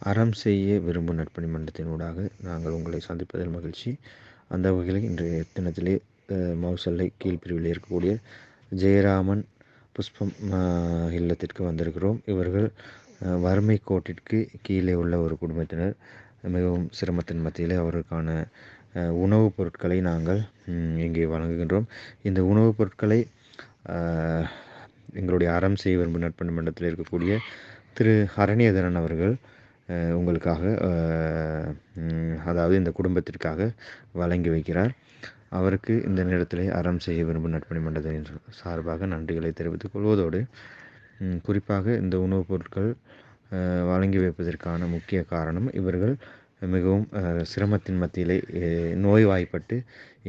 அறம் செய்ய விரும்பும் நட்பணி மன்றத்தின் ஊடாக நாங்கள் உங்களை சந்திப்பதில் மகிழ்ச்சி. அந்த வகையில் இன்றைய தினத்திலே மவுசல்லை கீழ்பிரிவில் இருக்கக்கூடிய ஜெயராமன் புஷ்பம் இல்லத்திற்கு வந்திருக்கிறோம். இவர்கள் வறுமை கோட்டிற்கு கீழே உள்ள ஒரு குடும்பத்தினர். மிகவும் சிரமத்தின் மத்தியிலே அவர்களுக்கான உணவுப் பொருட்களை நாங்கள் இங்கே வழங்குகின்றோம். இந்த உணவுப் பொருட்களை எங்களுடைய அறம் செய்ய விரும்பும் நட்பணி மன்றத்தில் இருக்கக்கூடிய திரு. ஹரணியதரன் அவர்கள் உங்களுக்காக அதாவது இந்த குடும்பத்திற்காக வழங்கி வைக்கிறார். அவருக்கு இந்த நேரத்திலே அறம் செய்ய விரும்பும் நட்பணி மன்றத்தின் சார்பாக நன்றிகளை தெரிவித்துக் கொள்வதோடு குறிப்பாக இந்த உணவுப் பொருட்கள் வழங்கி வைப்பதற்கான முக்கிய காரணம் இவர்கள் மிகவும் சிரமத்தின் மத்தியிலே நோய்வாய்ப்பட்டு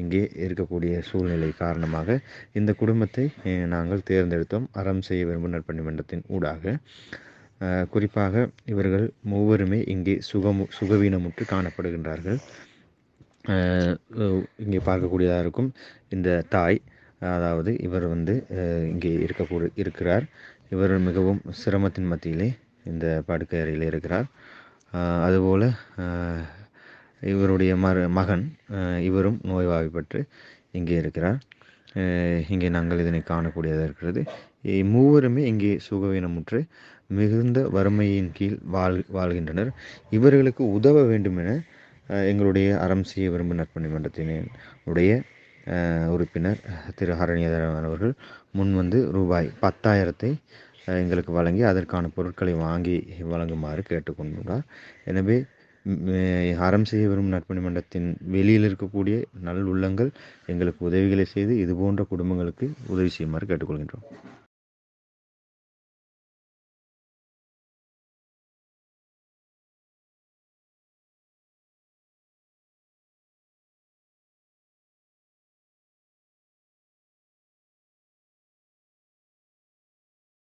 இங்கே இருக்கக்கூடிய சூழ்நிலை காரணமாக இந்த குடும்பத்தை நாங்கள் தேர்ந்தெடுத்தோம். அறம் செய்ய விரும்பும் நட்பணி மன்றத்தின் ஊடாக. குறிப்பாக இவர்கள் மூவருமே இங்கே சுகமு சுகவீனமுற்று காணப்படுகின்றார்கள். இங்கே பார்க்கக்கூடியதாக இருக்கும் இந்த தாய். அதாவது இவர் வந்து இங்கே இருக்கக்கூடிய இருக்கிறார். இவர் மிகவும் சிரமத்தின் மத்தியிலே இந்த படுக்கை அறையில் இருக்கிறார் அதுபோல் இவருடைய மரு மகன் இவரும் நோய்வாய்ப்பட்டு இங்கே இருக்கிறார். இங்கே நாங்கள் இதனை காணக்கூடியதாக இருக்கிறது. மூவருமே இங்கே சுகவீனமுற்று மிகுந்த வறுமையின் கீழ் வாழ் வாழ்கின்றனர். இவர்களுக்கு உதவ வேண்டும் என எங்களுடைய அறம் செய்ய விரும்பும் நட்பணி மன்றத்தினுடைய உறுப்பினர் திரு ஹரணியதரன் அவர்கள் முன் வந்து ரூபாய் பத்தாயிரத்தை எங்களுக்கு வழங்கி அதற்கான பொருட்களை வாங்கி வழங்குமாறு கேட்டுக்கொண்டுள்ளார். எனவே அறம் செய்ய விரும்பும் நட்பணி மன்றத்தின் வெளியில் இருக்கக்கூடிய நல் உள்ளங்கள் எங்களுக்கு உதவிகளை செய்து இதுபோன்ற குடும்பங்களுக்கு உதவி செய்யுமாறு கேட்டுக்கொள்கின்றோம்.